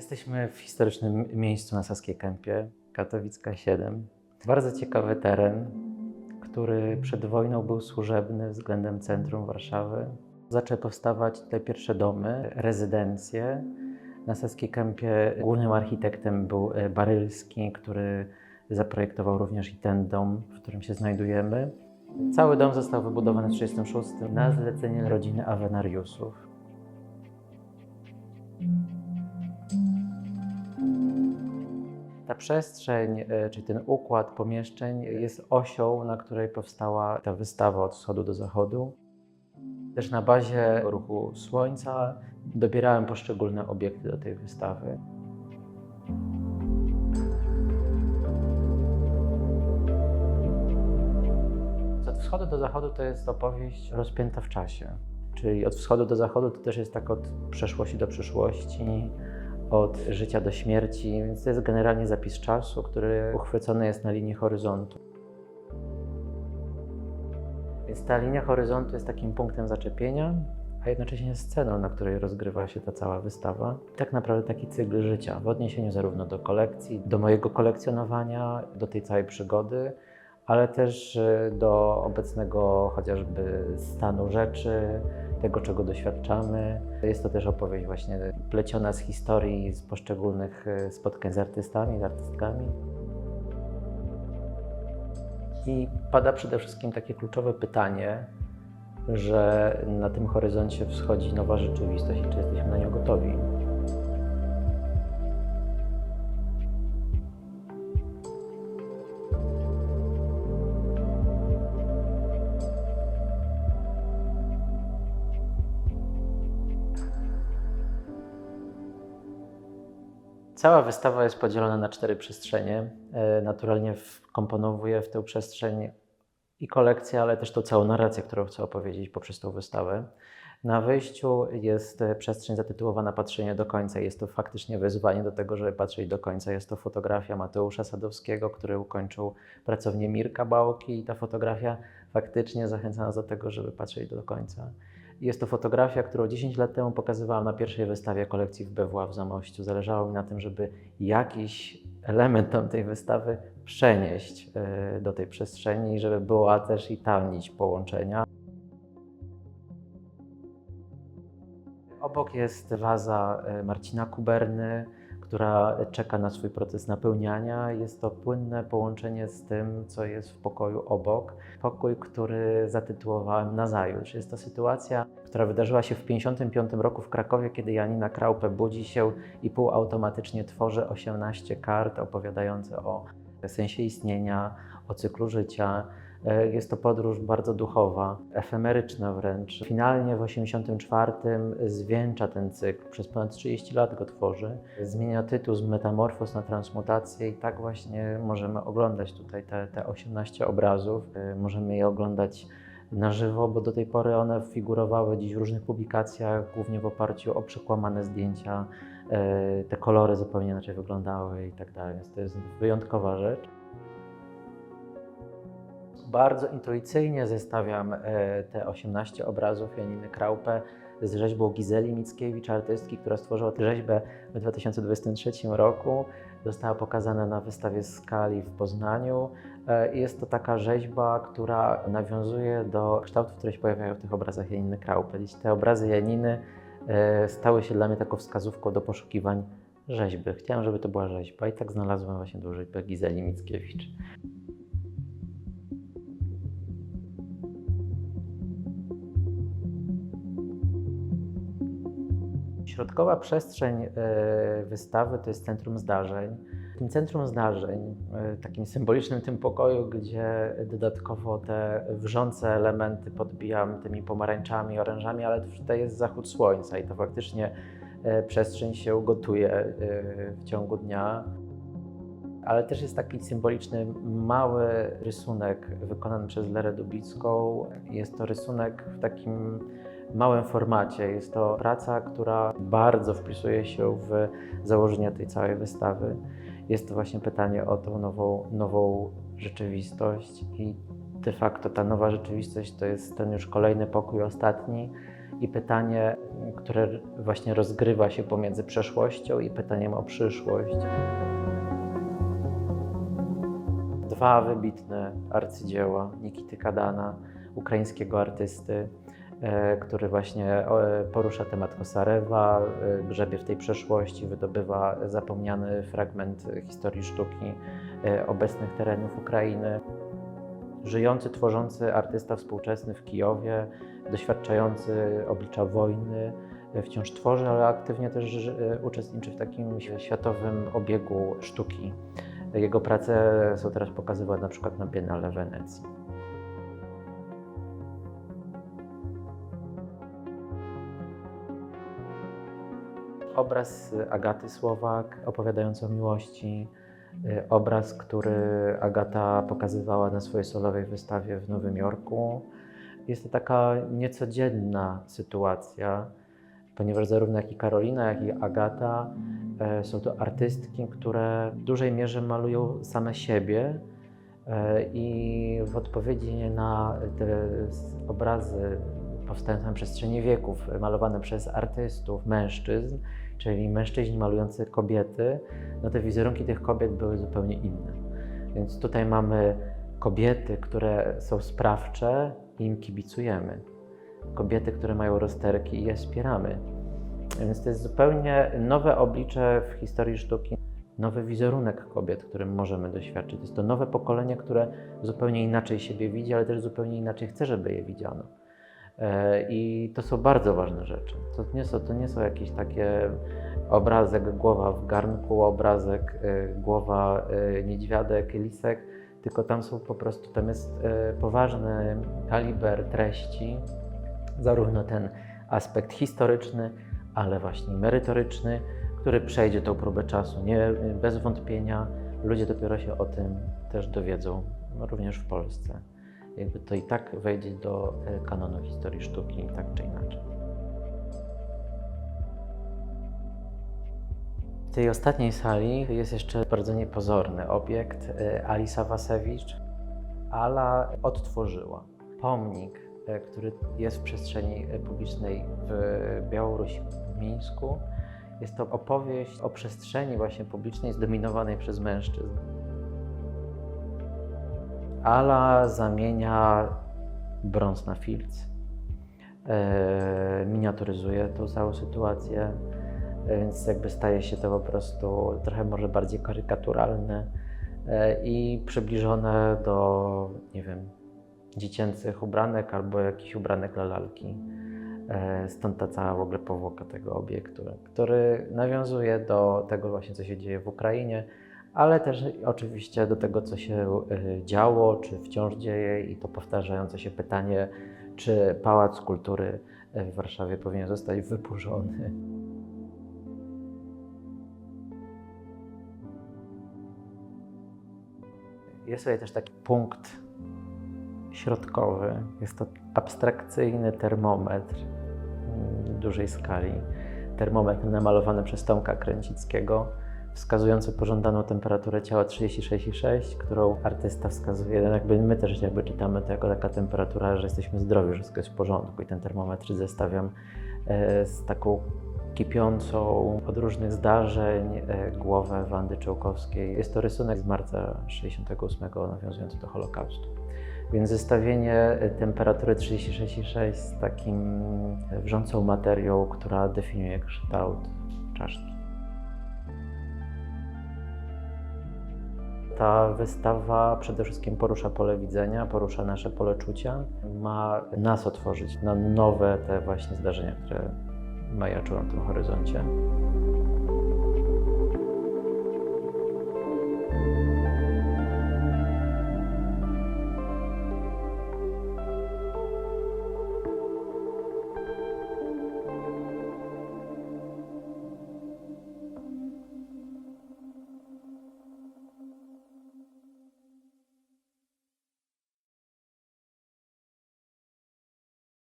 Jesteśmy w historycznym miejscu na Saskiej Kępie, Katowicka 7. Bardzo ciekawy teren, który przed wojną był służebny względem centrum Warszawy. Zaczęły powstawać tutaj pierwsze domy, rezydencje. Na Saskiej Kępie głównym architektem był e, Barylski, który zaprojektował również i ten dom, w którym się znajdujemy. Cały dom został wybudowany w 1936 na zlecenie rodziny Avenariusów. Przestrzeń, e, czyli ten układ pomieszczeń jest osią, na której powstała ta wystawa od wschodu do zachodu. Też na bazie ruchu słońca dobierałem poszczególne obiekty do tej wystawy. Od wschodu do zachodu to jest opowieść rozpięta w czasie. Czyli od wschodu do zachodu to też jest tak od przeszłości do przyszłości, od życia do śmierci, więc to jest generalnie zapis czasu, który uchwycony jest na linii horyzontu. Więc ta linia horyzontu jest takim punktem zaczepienia, a jednocześnie sceną, na której rozgrywa się ta cała wystawa. Tak naprawdę taki cykl życia w odniesieniu zarówno do kolekcji, do mojego kolekcjonowania, do tej całej przygody, ale też y, do obecnego chociażby stanu rzeczy, tego czego doświadczamy. Jest to też opowieść właśnie pleciona z historii, z poszczególnych y, spotkań z artystami, z artystkami. I pada przede wszystkim takie kluczowe pytanie, że na tym horyzoncie wschodzi nowa rzeczywistość i czy jesteśmy na nią gotowi. Cała wystawa jest podzielona na cztery przestrzenie. E, Naturalnie wkomponowuję w tę przestrzeń i kolekcję, ale też tą całą narrację, którą chcę opowiedzieć poprzez tą wystawę. Na wyjściu jest e, przestrzeń zatytułowana Patrzenie do końca. Jest to faktycznie wyzwanie do tego, żeby patrzeć do końca. Jest to fotografia Mateusza Sadowskiego, który ukończył pracownię Mirka Bałki i ta fotografia faktycznie zachęca nas do tego, żeby patrzeć do końca. Jest to fotografia, którą 10 lat temu pokazywałam na pierwszej wystawie kolekcji w BWA w Zamościu. Zależało mi na tym, żeby jakiś element tamtej wystawy przenieść e, do tej przestrzeni, żeby była też i ta nić połączenia. Obok jest waza e, Marcina Kuberny, która czeka na swój proces napełniania. Jest to płynne połączenie z tym, co jest w pokoju obok. Pokój, który zatytułowałem Nazajutrz. Jest to sytuacja, która wydarzyła się w 1955 roku w Krakowie, kiedy Janina Kraupę budzi się i półautomatycznie tworzy 18 kart opowiadające o sensie istnienia, o cyklu życia. E, Jest to podróż bardzo duchowa, efemeryczna wręcz. Finalnie w 1984 zwieńcza ten cykl, przez ponad 30 lat go tworzy. Zmienia tytuł z Metamorfos na Transmutację i tak właśnie możemy oglądać tutaj te, te 18 obrazów. E, Możemy je oglądać na żywo, bo do tej pory one figurowały dziś w różnych publikacjach, głównie w oparciu o przekłamane zdjęcia. E, Te kolory zupełnie inaczej wyglądały i tak dalej, więc to jest wyjątkowa rzecz bardzo intuicyjnie zestawiam e, te 18 obrazów Janiny Kraupę z rzeźbą Gizeli Mickiewicz, artystki, która stworzyła tę rzeźbę w 2023 roku. Została pokazana na wystawie skali w Poznaniu. E, Jest to taka rzeźba, która nawiązuje do kształtów, które się pojawiają w tych obrazach Janiny Kraupy. Dziś te obrazy Janiny e, stały się dla mnie taką wskazówką do poszukiwań rzeźby. Chciałem, żeby to była rzeźba i tak znalazłem właśnie tą rzeźbę Gizeli Mickiewicz. Środkowa przestrzeń e, wystawy to jest centrum zdarzeń. Tym centrum zdarzeń, e, takim symbolicznym tym pokoju, gdzie dodatkowo te wrzące elementy podbijam tymi pomarańczami, orężami, ale tutaj jest zachód słońca i to faktycznie e, przestrzeń się gotuje w ciągu dnia. Ale też jest taki symboliczny mały rysunek wykonany przez Lerę Dubicką. Jest to rysunek w takim małym formacie. Jest to praca, która bardzo wpisuje się w założenia tej całej wystawy. Jest to właśnie pytanie o tą nową, nową rzeczywistość i de facto ta nowa rzeczywistość to jest ten już kolejny pokój, ostatni i pytanie, które właśnie rozgrywa się pomiędzy przeszłością i pytaniem o przyszłość. Dwa wybitne arcydzieła Nikity Kadana, ukraińskiego artysty, który właśnie e, porusza temat Kosarewa, e, grzebie w tej przeszłości, wydobywa zapomniany fragment historii sztuki e, obecnych terenów Ukrainy. Żyjący, tworzący artysta współczesny w Kijowie, doświadczający oblicza wojny, e, wciąż tworzy, ale aktywnie też e, uczestniczy w takim światowym obiegu sztuki. Jego prace są teraz pokazywane na przykład na Biennale Wenecji. Obraz Agaty Słowak opowiadający o miłości, y, obraz, który Agata pokazywała na swojej solowej wystawie w Nowym Jorku. Jest to taka niecodzienna sytuacja, ponieważ zarówno jak i Karolina, jak i Agata e, są to artystki, które w dużej mierze malują same siebie e, i w odpowiedzi na te obrazy powstające na przestrzeni wieków, malowane przez artystów, mężczyzn, czyli mężczyźni malujący kobiety, no te wizerunki tych kobiet były zupełnie inne. Więc tutaj mamy kobiety, które są sprawcze i im kibicujemy. Kobiety, które mają rozterki i je wspieramy. Więc to jest zupełnie nowe oblicze w historii sztuki, nowy wizerunek kobiet, którym możemy doświadczyć. Jest to nowe pokolenie, które zupełnie inaczej siebie widzi, ale też zupełnie inaczej chce, żeby je widziano. E, I to są bardzo ważne rzeczy. To nie są, to nie są jakieś takie obrazek głowa w garnku, obrazek e, głowa e, niedźwiadek, lisek, tylko tam są po prostu, tam jest poważny kaliber treści, zarówno ten aspekt historyczny, ale właśnie merytoryczny, który przejdzie tą próbę czasu. Nie, bez wątpienia ludzie dopiero się o tym też dowiedzą, również w Polsce. Jakby to i tak wejdzie do e, kanonu historii sztuki, tak czy inaczej. W tej ostatniej sali jest jeszcze bardzo niepozorny obiekt. e, Alisa Wasewicz. Ala odtworzyła pomnik, e, który jest w przestrzeni publicznej w Białorusi, w Mińsku. Jest to opowieść o przestrzeni właśnie publicznej zdominowanej przez mężczyzn. Ala zamienia brąz na filc, e, miniaturyzuje tą całą sytuację, e, więc jakby staje się to po prostu trochę może bardziej karykaturalne e, i przybliżone do, nie wiem, dziecięcych ubranek albo jakichś ubranek lalki. E, Stąd ta cała w ogóle powłoka tego obiektu, który nawiązuje do tego właśnie, co się dzieje w Ukrainie, ale też oczywiście do tego, co się e, działo, czy wciąż dzieje i to powtarzające się pytanie, czy Pałac Kultury e, w Warszawie powinien zostać wyburzony. Jest tutaj też taki punkt środkowy. Jest to abstrakcyjny termometr mm, dużej skali. Termometr namalowany przez Tomka Kręcickiego, wskazujący pożądaną temperaturę ciała 36,6, którą artysta wskazuje. Jakby my też jakby czytamy to jako taka temperatura, że jesteśmy zdrowi, że wszystko jest w porządku. I ten termometr zestawiam e, z taką kipiącą od różnych zdarzeń e, głowę Wandy Czołkowskiej. Jest to rysunek z marca 68 nawiązujący do Holokaustu. Więc zestawienie e, temperatury 36,6 z takim wrzącą materią, która definiuje kształt czaszki. Ta wystawa przede wszystkim porusza pole widzenia, porusza nasze pole czucia, ma nas otworzyć na nowe te właśnie zdarzenia, które majaczą na tym horyzoncie.